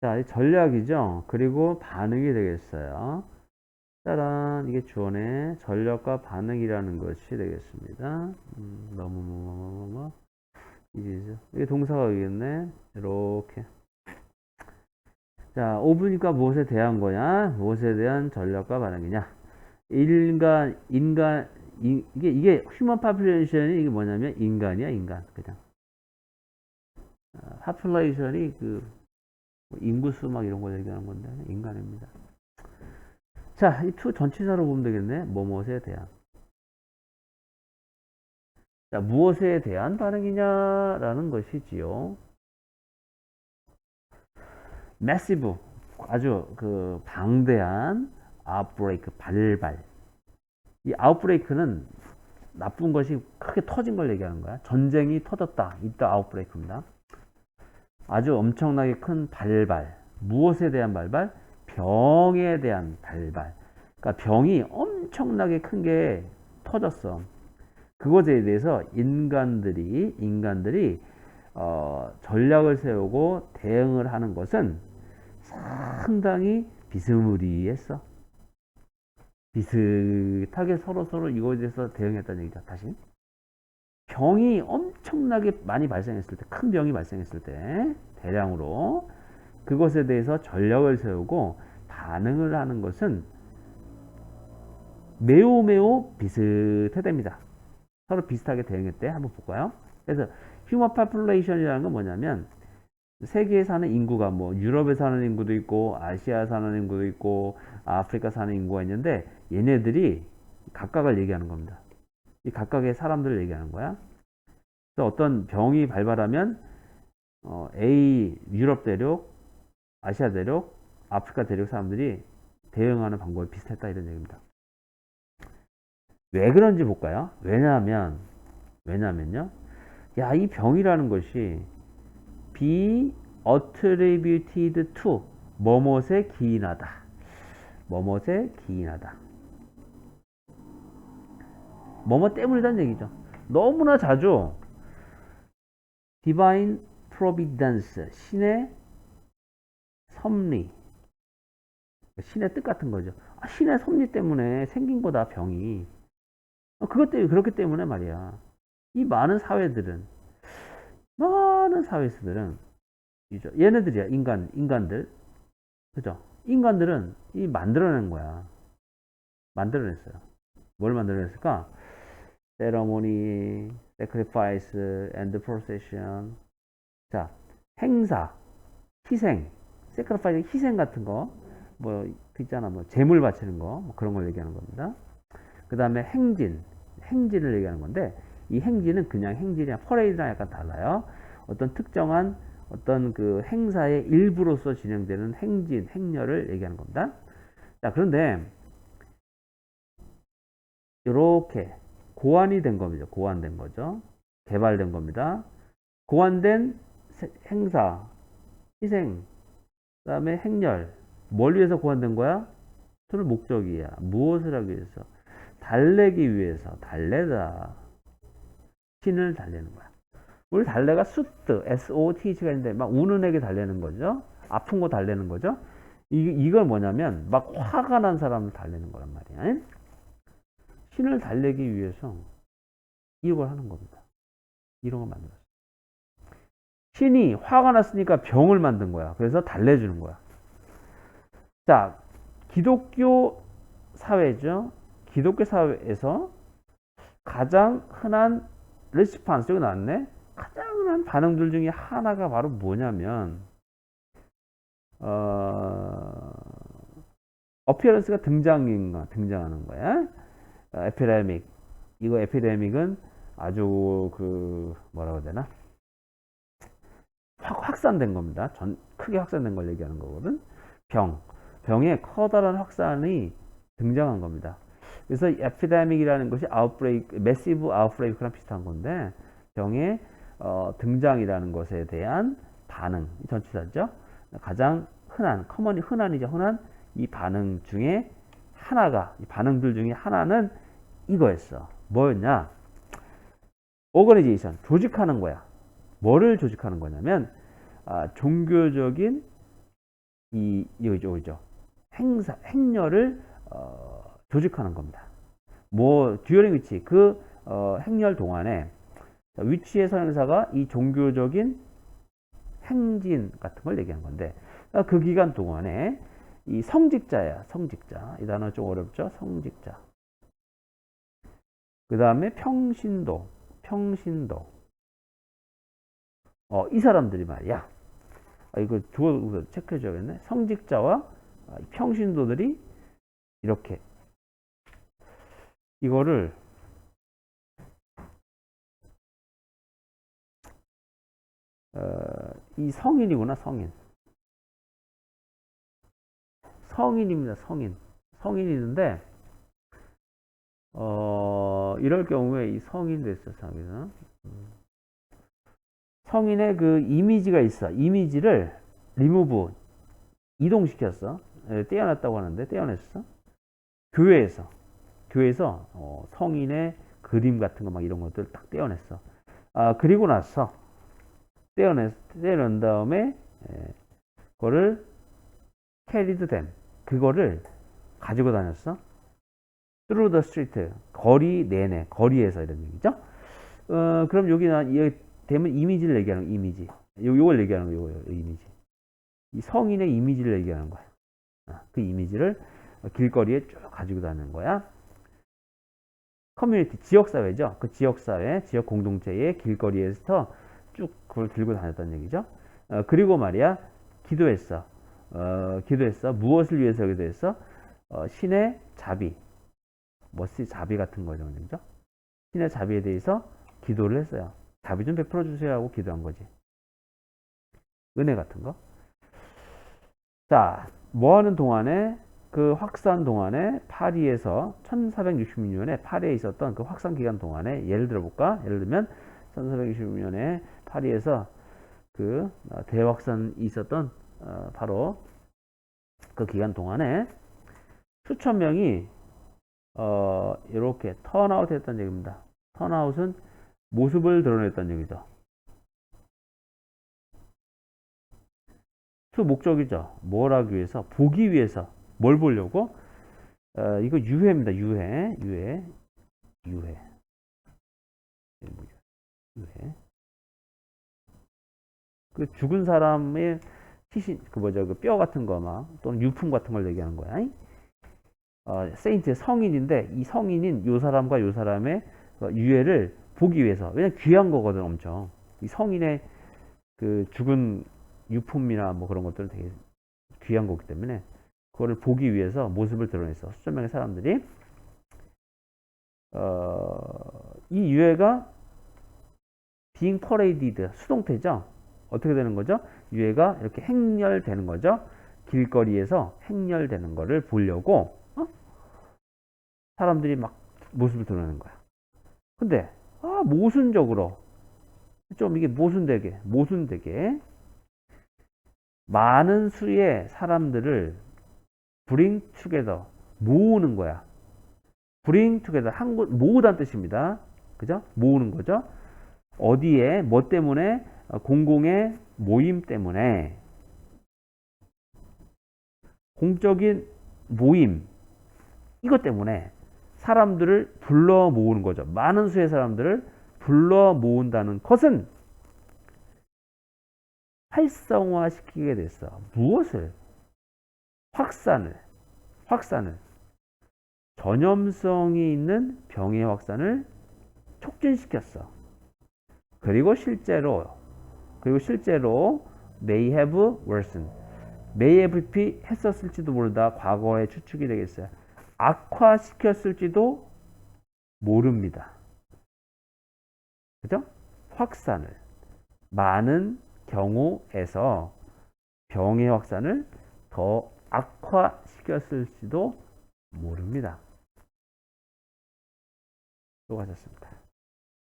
자, 이 전략이죠. 그리고 반응이 되겠어요. 따란 이게 주어의 전략과 반응이라는 것이 되겠습니다. 음, 너무 뭐뭐뭐뭐 이제 이게 동사가 되겠네. 이렇게. 자, 5분이니까 무엇에 대한 거냐? 무엇에 대한 전략과 반응이냐? 인간, 인간, 이, 이게, 이게, 휴먼 파퓰레이션이 이게 뭐냐면, 인간이야, 인간. 그냥. 파퓰레이션이 그, 뭐 인구수 막 이런 거 얘기하는 건데, 인간입니다. 자, 이 투 전치사로 보면 되겠네. 뭐뭇에 대한. 자, 무엇에 대한 반응이냐라는 것이지요. massive 아주 그 방대한 outbreak 발발 이 outbreak는 나쁜 것이 크게 터진 걸 얘기하는 거야 전쟁이 터졌다 이따 outbreak입니다 아주 엄청나게 큰 발발 무엇에 대한 발발 병에 대한 발발 그러니까 병이 엄청나게 큰 게 터졌어 그것에 대해서 인간들이 인간들이 어, 전략을 세우고 대응을 하는 것은 상당히 비스무리했어. 비슷하게 서로 서로 이거에 대해서 대응했다는 얘기죠. 다시. 병이 엄청나게 많이 발생했을 때, 큰 병이 발생했을 때, 대량으로 그것에 대해서 전략을 세우고 반응을 하는 것은 매우 매우 비슷해됩니다. 서로 비슷하게 대응했대. 한번 볼까요? 그래서 휴먼 파퓰레이션이라는 건 뭐냐면 세계에 사는 인구가 뭐 유럽에 사는 인구도 있고 아시아 사는 인구도 있고 아프리카 사는 인구가 있는데 얘네들이 각각을 얘기하는 겁니다. 이 각각의 사람들을 얘기하는 거야. 그래서 어떤 병이 발발하면 어, A 유럽 대륙, 아시아 대륙, 아프리카 대륙 사람들이 대응하는 방법이 비슷했다 이런 얘기입니다. 왜 그런지 볼까요? 왜냐하면 왜냐하면요. 야, 이 병이라는 것이 be attributed to 뭐뭇에 기인하다. 뭐뭇에 기인하다. 뭐뭐 때문이란 얘기죠. 너무나 자주 divine providence 신의 섭리 신의 뜻 같은 거죠. 아, 신의 섭리 때문에 생긴 거다 병이. 어, 그것 때문에 그렇기 때문에 말이야. 이 많은 사회들은 많은 사회에서들은 이죠. 얘네들이야 인간 인간들 그죠? 인간들은 이 만들어낸 거야. 만들어냈어요. 뭘 만들어냈을까? Ceremony, sacrifice, and procession. 자, 행사, 희생, sacrifice 희생 같은 거, 뭐, 그 있잖아, 뭐, 재물 바치는 거, 뭐 그런 걸 얘기하는 겁니다. 그 다음에 행진, 행진을 얘기하는 건데, 이 행진은 그냥 행진이야. 퍼레이드랑 약간 달라요. 어떤 특정한 어떤 그 행사의 일부로서 진행되는 행진, 행렬을 얘기하는 겁니다. 자, 그런데 이렇게 고안이 된 겁니다. 고안된 거죠. 개발된 겁니다. 고안된 행사, 희생, 그 다음에 행렬. 뭘 위해서 고안된 거야? 그 목적이야. 무엇을 하기 위해서? 달래기 위해서. 달래다. 신을 달래는 거야. 우리 달래가 수트, S-O-T-H가 있는데 막 우는 애기 달래는 거죠. 아픈 거 달래는 거죠. 이, 이걸 뭐냐면 막 화가 난 사람을 달래는 거란 말이야. 신을 달래기 위해서 이걸 하는 겁니다. 이런 걸 만들었어. 신이 화가 났으니까 병을 만든 거야. 그래서 달래주는 거야. 자, 기독교 사회죠. 기독교 사회에서 가장 흔한 레스판스 여기 나왔네. 가장 흔한 반응들 중에 하나가 바로 뭐냐면 어, 어피어런스가 등장인 거, 등장하는 거야. 어, 에피데믹. 이거 에피데믹은 아주 그 뭐라고 해야 되나? 확 확산된 겁니다. 전 크게 확산된 걸 얘기하는 거거든. 병. 병의 커다란 확산이 등장한 겁니다. 그래서 에피데믹이라는 것이 아웃브레이크, 매시브 아웃브레이크랑 비슷한 건데 병의 어, 등장이라는 것에 대한 반응, 전치사죠. 가장 흔한, 커먼이 흔한이죠. 흔한 이 반응 중에 하나가, 이 반응들 중에 하나는 이거였어. 뭐였냐? 오거니제이션, 조직하는 거야. 뭐를 조직하는 거냐면, 아, 종교적인 이 이거죠, 이죠. 행사 행렬을 어, 조직하는 겁니다. 뭐 듀어링 위치 그 어, 행렬 동안에 위치의 선행사가 이 종교적인 행진 같은 걸 얘기한 건데 그러니까 그 기간 동안에 이 성직자야 성직자. 이 단어 좀 어렵죠? 성직자. 그 다음에 평신도 평신도. 어, 이 사람들이 말이야. 아, 이거 주어 체크해 줘야겠네. 성직자와 아, 평신도들이 이렇게. 이거를 어, 이 성인이구나 성인 성인입니다 성인. 성인이는데 어 이럴 경우에 이 성인 됐어 성인은 음. 성인의 그 이미지가 있어. 이미지를 리무브 이동시켰어. 예, 떼어놨다고 하는데 떼어냈어. 교회에서 교회에서 어, 성인의 그림 같은 거 막 이런 것들 딱 떼어냈어. 아 그리고 나서 떼어내, 떼어낸 다음에, 에, 그거를 carried them. 그거를 가지고 다녔어. through the street. 거리 내내, 거리에서 이런 얘기죠. 어, 그럼 여기 나, 이 되면 이미지를 얘기하는 거, 이미지. 요, 요걸 얘기하는 거, 요거요, 이미지. 이 성인의 이미지를 얘기하는 거야. 아, 그 이미지를 길거리에 쭉 가지고 다니는 거야. 커뮤니티, 지역사회죠. 그 지역사회, 지역 공동체의 길거리에서 쭉 그걸 들고 다녔다는 얘기죠. 어, 그리고 말이야, 기도했어. 어, 기도했어. 무엇을 위해서 기도했어? 어, 신의 자비. 머시 자비 같은 거죠. 그죠? 신의 자비에 대해서 기도를 했어요. 자비 좀 베풀어 주세요 하고 기도한 거지. 은혜 같은 거. 자, 뭐 하는 동안에 그 확산 동안에 파리에서 1466년에 파리에 있었던 그 확산 기간 동안에 예를 들어 볼까? 예를 들면 1466년에 파리에서 그 어, 대확산이 있었던 어, 바로 그 기간 동안에 수천 명이 어 이렇게 턴아웃 했다는 얘기입니다. 턴아웃은 모습을 드러냈다는 얘기죠. 그 목적이죠. 뭘 하기 위해서? 보기 위해서. 뭘 보려고? 어, 이거 유해입니다. 유해. 유해. 유해. 유해. 그 죽은 사람의 시신, 그 뭐죠, 그 뼈 같은 거 막, 또는 유품 같은 걸 얘기하는 거야. 어, 세인트의 성인인데, 이 성인인 요 사람과 요 사람의 그 유해를 보기 위해서, 왜냐면 귀한 거거든, 엄청. 이 성인의 그 죽은 유품이나 뭐 그런 것들은 되게 귀한 거기 때문에, 그거를 보기 위해서 모습을 드러냈어. 수천 명의 사람들이. 어, 이 유해가 being paraded, 수동태죠. 어떻게 되는 거죠? 유해가 이렇게 행렬되는 거죠. 길거리에서 행렬되는 거를 보려고 어? 사람들이 막 모습을 드러내는 거야. 근데 아, 모순적으로 좀 이게 모순되게 모순되게 많은 수의 사람들을 bring together 모으는 거야. bring together 한국 모으다는 뜻입니다. 그죠? 모으는 거죠. 어디에 뭐 때문에 어, 공공의 모임 때문에 공적인 모임 이것 때문에 사람들을 불러 모으는 거죠. 많은 수의 사람들을 불러 모은다는 것은 활성화시키게 됐어. 무엇을? 확산을. 확산을. 전염성이 있는 병의 확산을 촉진시켰어. 그리고 실제로 그리고 실제로 may have worsened. may have 했었을지도 모르다. 과거에 추측이 되겠어요. 악화시켰을지도 모릅니다. 그죠? 확산을 많은 경우에서 병의 확산을 더 악화시켰을지도 모릅니다. 수고하셨습니다.